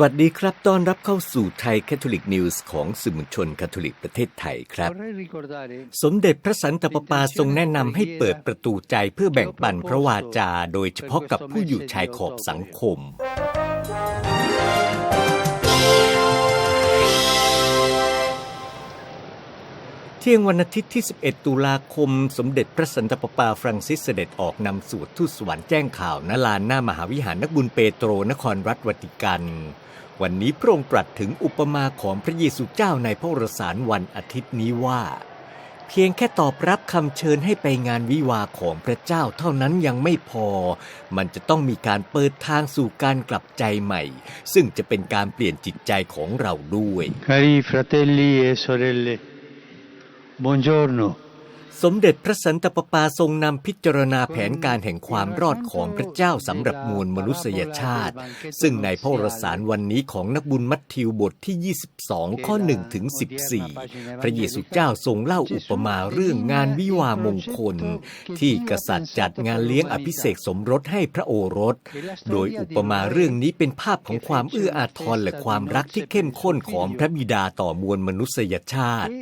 วัสดีครับ ต้อนรับเข้าสู่ไทยแคทอลิกนิวส์ของสื่อมวลชนคาทอลิกประเทศไทยครับ Vorrei ricordare สมเด็จพระสันตะปาปาทรงแนะนำให้เปิดประตูใจเพื่อแบ่งปันพระวาจา โดยเฉพาะกับผู้อยู่ชายขอบสังคม เที่ยงวันอาทิตย์ที่ 11 ตุลาคม สมเด็จพระสันตะปาปาฟรังซิสเสด็จออกนำสวดทูตสวรรค์แจ้งข่าวณลานหน้ามหาวิหารนักบุญเปโตรนครรัฐวัติกัน วันนี้พระองค์ตรัสถึงอุปมาของพระเยซูเจ้าในพระรสารวันอาทิตย์นี้ว่า เพียงแค่ตอบรับคำเชิญให้ไปงานวิวาของพระเจ้าเท่านั้นยังไม่พอ มันจะต้องมีการเปิดทางสู่การกลับใจใหม่ ซึ่งจะเป็นการเปลี่ยนจิตใจของเราด้วย Cari fratelli e sorelle, buongiorno. สมเด็จพระสันตะปาปาทรงนำพิจารณาแผนการแห่งความรอดของพระเจ้าสำหรับมวลมนุษยชาติ ซึ่งในพระรสารวันนี้ของนักบุญมัทธิวบทที่ 22 ข้อ1ถึง14 พระเยซูเจ้าทรงเล่าอุปมาเรื่องงานวิวามงคล ที่กษัตริย์จัดงานเลี้ยงอภิเษกสมรสให้พระโอรส โดยอุปมาเรื่องนี้เป็นภาพของความเอื้ออาทรและความรักที่เข้มข้นของพระบิดาต่อมวลมนุษยชาติ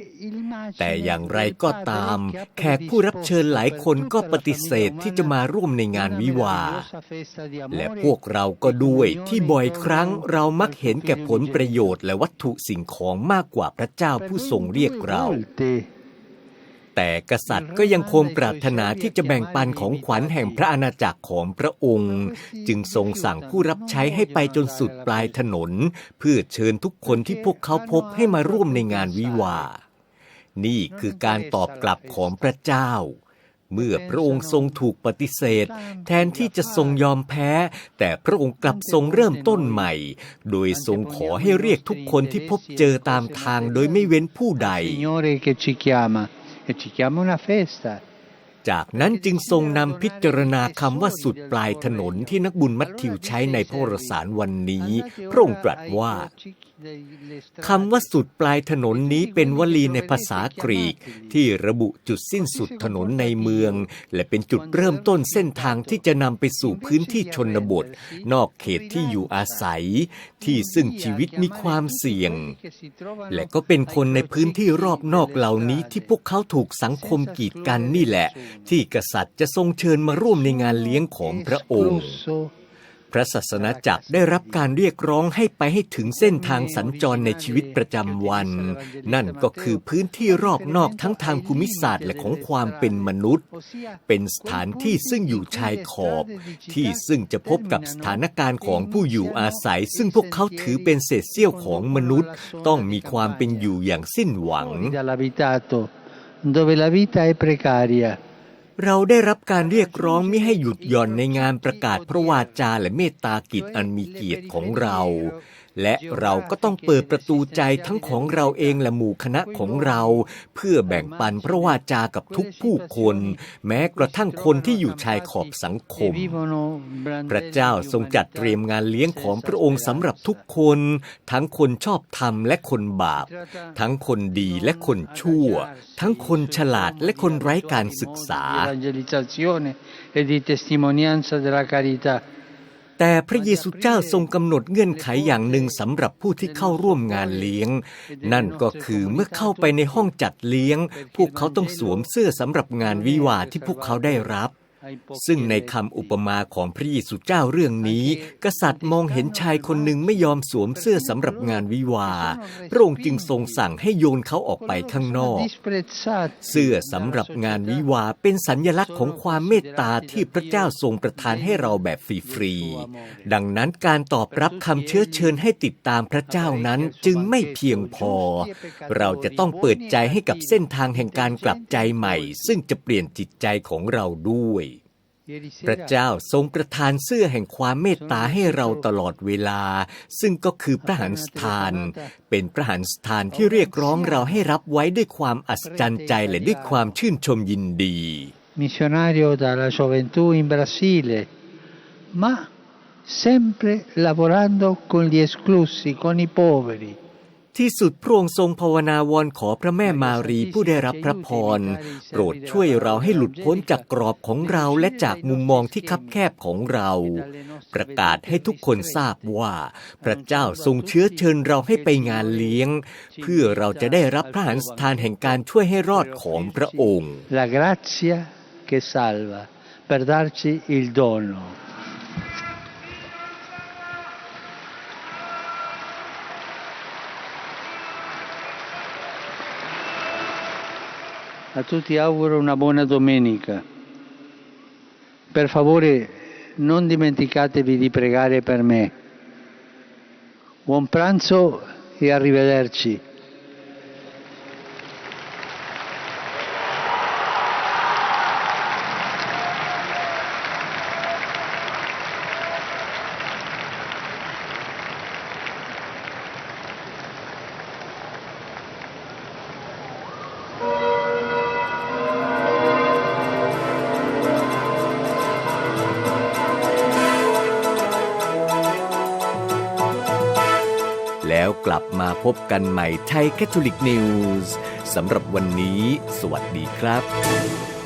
แต่อย่างไรก็ตามแขกผู้รับเชิญหลายคนก็ปฏิเสธที่จะมาร่วมในงานวิวา และพวกเราก็ด้วยที่บ่อยครั้งเรามักเห็นแก่ผลประโยชน์และวัตถุสิ่งของมากกว่าพระเจ้าผู้ทรงเรียกเรา แต่กษัตริย์ก็ยังคงปรารถนาที่จะแบ่งปันของขวัญแห่งพระอาณาจักรของพระองค์ จึงทรงสั่งผู้รับใช้ให้ไปจนสุดปลายถนน เพื่อเชิญทุกคนที่พวกเขาพบให้มาร่วมในงานวิวาห์ นี่คือการตอบกลับของพระเจ้า เมื่อพระองค์ทรงถูกปฏิเสธ แทนที่จะทรงยอมแพ้ แต่พระองค์กลับทรงเริ่มต้นใหม่ โดยทรงขอให้เรียกทุกคนที่พบเจอตามทางโดยไม่เว้นผู้ใด Signore che ci chiama e ci chiama una festa. จากนั้นจึงทรงนำพิจารณาคำว่าสุดปลายถนนที่นักบุญมัทธิวใช้ในพระวรสารวันนี้ พระองค์ตรัสว่า คำว่าสุดปลายถนนนี้เป็นวลีในภาษากรีก ที่ระบุจุดสิ้นสุดถนนในเมือง และเป็นจุดเริ่มต้นเส้นทางที่จะนำไปสู่พื้นที่ชนบท นอกเขตที่อยู่อาศัย ที่ซึ่งชีวิตมีความเสี่ยง และก็เป็นคนในพื้นที่รอบนอกเหล่านี้ที่พวกเขาถูกสังคมกีดกันนี่แหละ ที่กษัตริย์จะทรงเชิญมาร่วมในงานเลี้ยงของพระองค์ พระศาสนาจักรได้รับการเรียกร้องให้ไปให้ถึงเส้นทางสัญจรในชีวิตประจำวัน นั่นก็คือพื้นที่รอบนอกทั้งทางภูมิศาสตร์และของความเป็นมนุษย์ เป็นสถานที่ซึ่งอยู่ชายขอบ ที่ซึ่งจะพบกับสถานการณ์ของผู้อยู่อาศัย ซึ่งพวกเขาถือเป็นเศษเสี้ยวของมนุษย์ ต้องมีความเป็นอยู่อย่างสิ้นหวัง dove la vita è precaria. เราได้รับการเรียกร้องไม่ให้หยุดหย่อนในงานประกาศพระวาจาและเมตตากิจอันมีเกียรติของเรา และเราก็ต้องเปิดประตูใจทั้งของเราเองและหมู่คณะของเรา เพื่อแบ่งปันพระวาจากับทุกผู้คน แม้กระทั่งคนที่อยู่ชายขอบสังคม พระเจ้าทรงจัดเตรียมงานเลี้ยงของพระองค์สำหรับทุกคน ทั้งคนชอบธรรมและคนบาป ทั้งคนดีและคนชั่ว ทั้งคนฉลาดและคนไร้การศึกษา e di testimonianza della carità. แต่พระเยซูเจ้าทรงกำหนดเงื่อนไขอย่างหนึ่งสำหรับผู้ที่เข้าร่วมงานเลี้ยง นั่นก็คือเมื่อเข้าไปในห้องจัดเลี้ยง พวกเขาต้องสวมเสื้อสำหรับงานวิวาที่พวกเขาได้รับ ซึ่งในคำอุปมาของพระเยซูเจ้าเรื่องนี้ กษัตริย์มองเห็นชายคนหนึ่งไม่ยอมสวมเสื้อสำหรับงานวิวาห์พระองค์จึงทรงสั่งให้โยนเขาออกไปข้างนอก เสื้อสำหรับงานวิวาห์เป็นสัญญลักษณ์ของความเมตตาที่พระเจ้าทรงประทานให้เราแบบฟรีๆดังนั้นการตอบรับคำเชื้อเชิญให้ติดตามพระเจ้านั้นจึงไม่เพียงพอ เราจะต้องเปิดใจให้กับเส้นทางแห่งการกลับใจใหม่ ซึ่งจะเปลี่ยนจิตใจของเราด้วย พระเจ้าทรงประทานเสื้อแห่งความเมตตาให้เราตลอดเวลา ซึ่งก็คือพระหันสถาน เป็นพระหันสถานที่เรียกร้องเราให้รับไว้ด้วยความอัศจรรย์ใจและด้วยความชื่นชมยินดี missionario dalla gioventù in Brasile, ma sempre lavorando con gli esclusi, con i poveri. ที่สุดพระองค์ทรงภาวนาวอนขอพระแม่มารีผู้ได้รับพระพร โปรดช่วยเราให้หลุดพ้นจากกรอบของเราและจากมุมมองที่คับแคบของเรา ประกาศให้ทุกคนทราบว่า พระเจ้าทรงเชื้อเชิญเราให้ไปงานเลี้ยง เพื่อเราจะได้รับพระหันสถานแห่งการช่วยให้รอดของพระองค์ La grazia che salva per darci il dono. A tutti auguro una buona domenica. Per favore non dimenticatevi di pregare per me. Buon pranzo e arrivederci. แล้วกลับมาพบกันใหม่ไทยแคทอลิกนิวส์สำหรับวันนี้ สวัสดีครับ